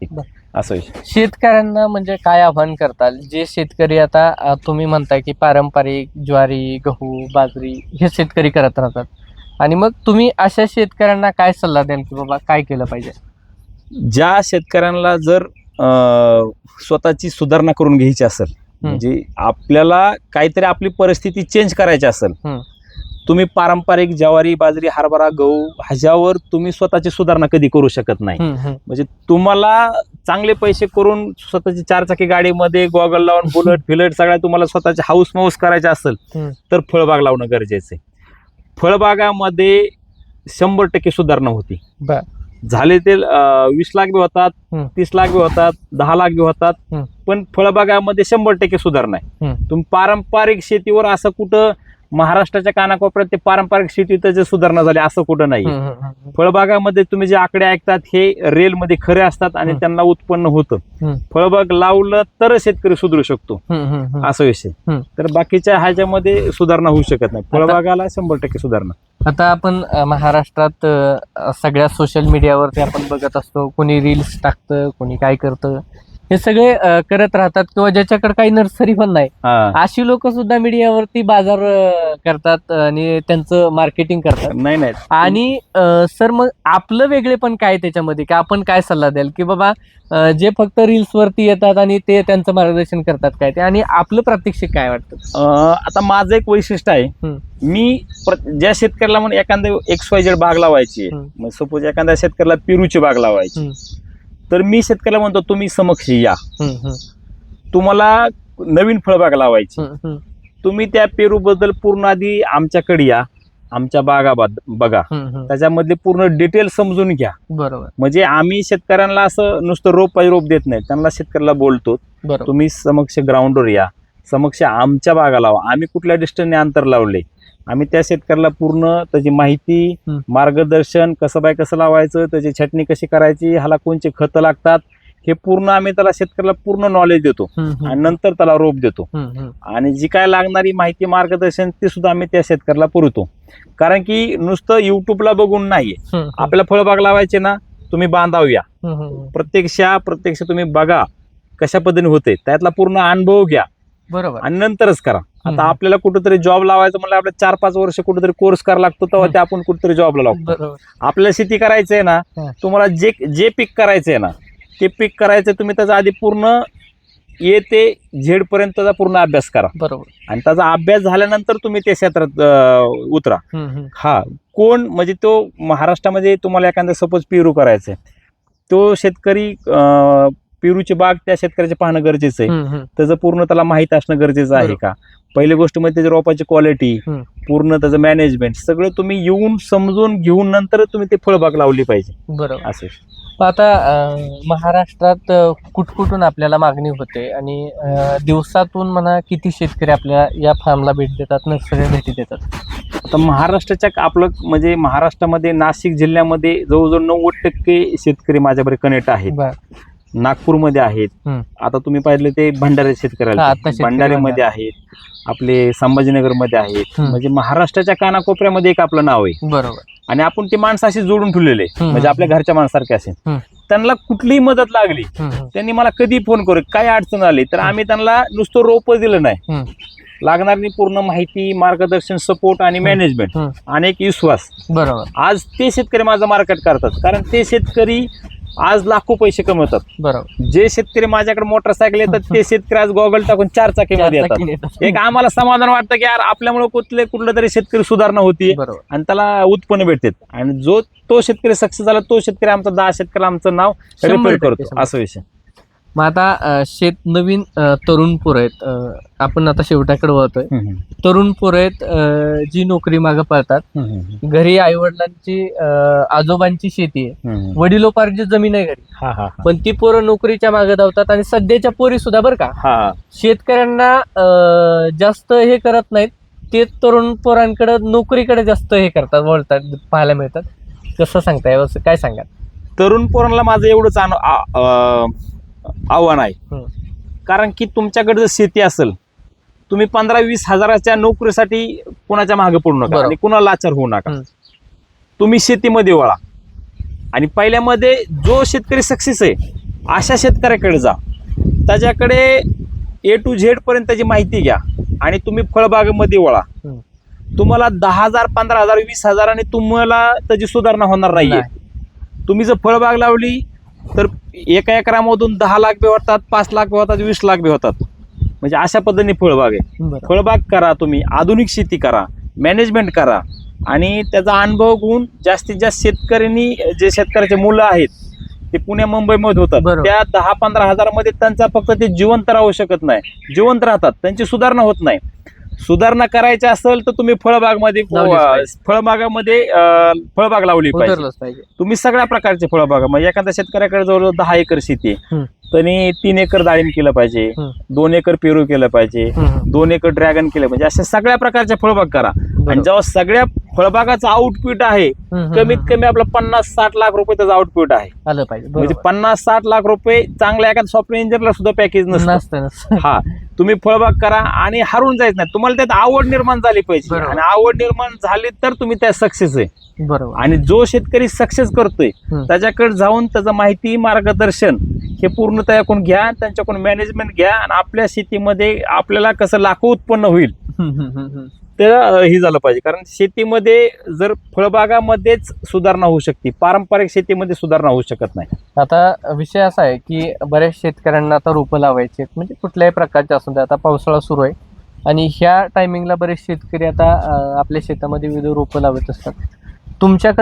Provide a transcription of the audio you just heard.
शेती बर. असं विषय शेतकऱ्यांना म्हणजे काय आव्हान करताल? जे शेतकरी आता अ, तुम्ही म्हणताय की पारंपरिक ज्वारी गहू बाजरी हे शेतकरी करत राहतात. आणि मग तुम्ही अशा शेतकऱ्यांना काय सल्ला द्याल की बाबा काय केलं पाहिजे? ज्या शेतकऱ्यांना जर अं, स्वतःची सुधारणा करून घ्यायची असेल म्हणजे आपल्याला काहीतरी आपली परिस्थिती चेंज करायची असेल हम्म. तुम्ही पारंपरिक ज्वारी बाजरी हरभरा गहू ह्याच्यावर तुम्ही स्वतःची सुधारणा कधी करू शकत नाही. म्हणजे तुम्हाला चांगले पैसे करून स्वतःची चारचाकी गाडीमध्ये गॉगल लावून बुलेट फिलेट सगळ्या तुम्हाला स्वतःचे हाऊस माऊस करायचे असेल. तर फळबाग लावणं गरजेचं आहे फळबागामध्ये शंभर टक्के सुधारणा होती. झाले ते वीस लाख बी होतात. तीस लाख बी होतात दहा लाख बी होतात. पण फळबागामध्ये शंभर टक्के सुधारणा आहे. तुम्ही पारंपरिक शेतीवर असं कुठं महाराष्ट्राच्या कानाकोपऱ्यात ते पारंपरिक शेतीत जे सुधारणा झाली असं कुठं नाही. फळबागामध्ये तुम्ही जे आकडे ऐकतात हे रेलमध्ये खरे असतात आणि. त्यांना उत्पन्न होतं. फळबाग लावलं तर शेतकरी सुधरू शकतो. असा विषय. तर बाकीच्या ह्याच्यामध्ये सुधारणा होऊ शकत नाही फळबागाला शंभर टक्के सुधारणा आता आपण महाराष्ट्रात सगळ्या सोशल मीडियावरती आपण बघत असतो कोणी रील्स टाकतं कोणी काय करतं हे सगळे अ, करत राहतात किंवा ज्याच्याकडे काही नर्सरी पण नाही. हा. अशी लोक सुद्धा मीडियावरती बाजार अ, करतात आणि त्यांचं मार्केटिंग करतात. नाही नाही. आणि सर मग आपलं वेगळे पण काय त्याच्यामध्ये? की आपण काय सल्ला द्याल? की बाबा अ, जे फक्त रील्स वरती येतात आणि ते त्यांचं मार्गदर्शन करतात काय ते? आणि आपलं प्रात्यक्षिक काय वाटतं? अं, आता माझं एक वैशिष्ट्य आहे. हम्म. मी प्र- ज्या शेतकऱ्याला म्हणून एखाद्या एक्स वाय जेड बाग लावायची हम्म. सपोज एखाद्या शेतकऱ्याला पेरूची बाग लावायची हम्म. तर मी शेतकऱ्याला म्हणतो तुम्ही समक्ष या. तुम्हाला नवीन फळबाग लावायची. तुम्ही त्या पेरू बद्दल पूर्ण आधी आमच्याकडे या. आमच्या बागाबाद बघा. त्याच्यामधले पूर्ण डिटेल समजून घ्या. बरोबर. म्हणजे आम्ही शेतकऱ्यांना असं नुसतं रोप पाहिजे रोप देत नाही. त्यांना शेतकऱ्याला बोलतो तुम्ही समक्ष ग्राउंडवर या. समक्ष आमच्या बागा लावा. आम्ही कुठल्या डिस्टन्सने अंतर लावले? आम्ही त्या शेतकऱ्याला पूर्ण त्याची माहिती. मार्गदर्शन कसं बाय कसं लावायचं त्याची छटणी कशी करायची ह्याला कोणचे खतं लागतात हे पूर्ण आम्ही त्याला शेतकऱ्याला पूर्ण नॉलेज देतो. आणि नंतर त्याला रोप देतो. आणि जी काय लागणारी माहिती मार्गदर्शन ते सुद्धा आम्ही त्या शेतकऱ्याला पुरवतो. कारण की नुसतं युट्यूबला बघून नाहीये. आपल्याला फळबाग लावायचे ना तुम्ही बांधावया. प्रत्यक्ष प्रत्यक्ष तुम्ही बघा कशा पद्धतीने होते त्यातला पूर्ण अनुभव घ्या. बरोबर. आणि नंतरच करा. आता आपल्याला कुठेतरी जॉब लावायचं म्हणलं आपल्याला चार पाच वर्ष कुठेतरी कोर्स करावा लागतो तेव्हा ते आपण कुठेतरी जॉबला लावतो बरोबर. आपल्याला शेती करायचंय ना. तुम्हाला जे जे पीक करायचंय ना ते पीक करायचं तुम्ही त्याचा आधी पूर्ण ए ते झेड पर्यंत त्याचा पूर्ण अभ्यास करा. बरोबर. आणि त्याचा अभ्यास झाल्यानंतर तुम्ही त्या क्षेत्रात उतरा. हा कोण म्हणजे तो महाराष्ट्रामध्ये तुम्हाला एखादा सपोज पेरू करायचंय. तो शेतकरी पेरूची बाग त्या शेतकऱ्याचे पाहणं गरजेचं आहे. त्याचं पूर्ण त्याला माहीत असणं गरजेचं आहे. का? पहिली गोष्ट म्हणजे त्याची रोपाची क्वालिटी. पूर्ण त्याचं मॅनेजमेंट सगळं तुम्ही येऊन समजून घेऊन नंतर तुम्ही ते फळबाग लावली पाहिजे. बरोबर. असे आता महाराष्ट्रात कुठकुठून आपल्याला मागणी होते आणि दिवसातून म्हणा किती शेतकरी आपल्या या फार्मला भेट देतात नर्सरी भेटी देतात? आता महाराष्ट्राच्या आपलं म्हणजे महाराष्ट्रामध्ये नाशिक जिल्ह्यामध्ये जवळजवळ नव्वद टक्के शेतकरी माझ्याबरोबर कनेक्ट आहेत. नागपूरमध्ये आहेत. हम्म. आता तुम्ही पाहिलं ते भंडारे हा, शेतकऱ्याला आता शेतकरी भंडारीमध्ये आहेत. आपले संभाजीनगरमध्ये आहेत. हम्म. म्हणजे महाराष्ट्राच्या कानाकोपऱ्यामध्ये एक आपलं नाव आहे. बरोबर. आणि आपण ते माणसं अशी जोडून ठेवलेले हम्म. म्हणजे आपल्या घरच्या माणसारखे असेल हम्म. त्यांना कुठलीही मदत लागली. हम्म, हम्म. त्यांनी मला कधी फोन करू काय अडचण आली तर आम्ही त्यांना नुसतं रोप दिलं नाही. हम्म. लागणारी पूर्ण माहिती मार्गदर्शन सपोर्ट आणि मॅनेजमेंट हम्म. आणि एक विश्वास. बरोबर. आज ते शेतकरी माझं मार्केट करतात. कारण ते शेतकरी आज लाखो पैसे कमवतात. बरोबर. जे शेतकरी माझ्याकडे मोटरसायकल येतात ते शेतकरी आज गॉगल टाकून चार चाकीमध्ये येतात. चारचाकी नेतात. एक आम्हाला समाधान वाटतं की यार आपल्यामुळे कुठले कुठलं तरी शेतकरी सुधारणा होती बरोबर. आणि त्याला उत्पन्न भेटते आणि जो तो शेतकरी सक्सेस झाला तो शेतकरी आमचा दहा शेतकरी आमचं नाव शंभर टक्के, करतो. शंभर. असा विषय. मग आता शेत नवीन तरुण पोरं आहेत. आपण आता शेवटाकडे वळतोय. तरुण पोरं आहेत जी नोकरी मागे पळतात. घरी आई वडिलांची आजोबांची शेती आहे. वडिलोपार्जित जमीन आहे घरी. पण ती पोरं नोकरीच्या मागे धावतात आणि सध्याच्या पोरी सुद्धा बरं का. शेतकऱ्यांना जास्त हे करत नाहीत. ते तरुण पोरांकडे नोकरीकडे जास्त हे करतात वळतात पाहायला मिळतात. कसं सांगताय? काय सांगा तरुण पोरांना माझं एवढंच आव्हान आहे. कारण की तुमच्याकडे जर शेती असेल तुम्ही पंधरा वीस हजाराच्या नोकरीसाठी कुणाच्या मागे पडू नका. आणि कुणाला लाचार होऊ नका. तुम्ही शेतीमध्ये वळा आणि पहिल्यामध्ये जो शेतकरी सक्सेस आहे अशा शेतकऱ्याकडे जा त्याच्याकडे ए टू झेड पर्यंत त्याची माहिती घ्या आणि तुम्ही फळबागेमध्ये वळा. तुम्हाला दहा हजार पंधरा हजार वीस हजाराने तुम्हाला त्याची सुधारणा होणार नाहीये तुम्ही जर फळबाग लावली तर एका एकरामधून दहा लाख बी होतात पाच लाख बी होतात वीस लाख बी होतात. म्हणजे अशा पद्धतीने फळबाग आहे. फळबाग करा तुम्ही आधुनिक शेती करा मॅनेजमेंट करा. आणि त्याचा अनुभव घेऊन जास्तीत जास्त शेतकऱ्यांनी जे शेतकऱ्याचे मुलं आहेत ते पुणे मुंबईमध्ये होतात. त्या दहा पंधरा हजारामध्ये त्यांचा फक्त ते जिवंत राहू शकत नाही. जिवंत राहतात. त्यांची सुधारणा होत नाही. सुधारणा करायची असेल तर तुम्ही फळबागमध्ये लावलीच पाहिजे. फळबागामध्ये अं, फळबाग लावली पाहिजे उतरलंच पाहिजे तुम्ही सगळ्या प्रकारचे फळबागा म्हणजे एखाद्या शेतकऱ्याकडे जवळजवळ दहा एकर शेती आहे हम्म. त्यांनी तीन एकर डाळिंब केलं पाहिजे हम्म. दोन एकर पेरू केलं पाहिजे हम्म. दोन एकर ड्रॅगन केलं पाहिजे अशा सगळ्या प्रकारच्या फळबाग करा आणि बरोबर. जेव्हा सगळ्या फळबागाचं आउटपुट आहे कमीत कमी आपलं पन्नास साठ लाख रुपये त्याचं आउटपुट आहे आलं पाहिजे म्हणजे बरोबर. पन्नास साठ लाख रुपये चांगल्या एखाद्या सॉफ्टवेअर इंजिनियरला सुद्धा पॅकेज नसतं नसतं नसतं. हा तुम्ही फळबाग करा आणि हरून जायचं नाही तुम्हाला त्यात आवड निर्माण झाली पाहिजे बरोबर. आणि आवड निर्माण झाली तर तुम्ही त्या सक्सेस आहे बरोबर आणि जो शेतकरी सक्सेस करतोय हम्म. त्याच्याकडे जाऊन त्याचं माहिती मार्गदर्शन हे पूर्ण त्याच्याकडून घ्या त्यांच्याकडून मॅनेजमेंट घ्या आणि आपल्या शेतीमध्ये आपल्याला कसं लाखो उत्पन्न होईल हम्म, हम्म, हम्म, हम्म. तर हे झालं पाहिजे. कारण शेतीमध्ये जर फळबागामध्येच सुधारणा होऊ शकते पारंपरिक शेतीमध्ये सुधारणा होऊ शकत नाही. आता विषय असा आहे की बऱ्याच शेतकऱ्यांना आता रोपं लावायची आहेत. म्हणजे कुठल्याही प्रकारचे असून दे आता पावसाळा सुरू आहे. आणि ह्या टायमिंगला बरेच शेतकरी आता आपल्या शेतामध्ये विविध रोपं लावत असतात. तुमच्याकडे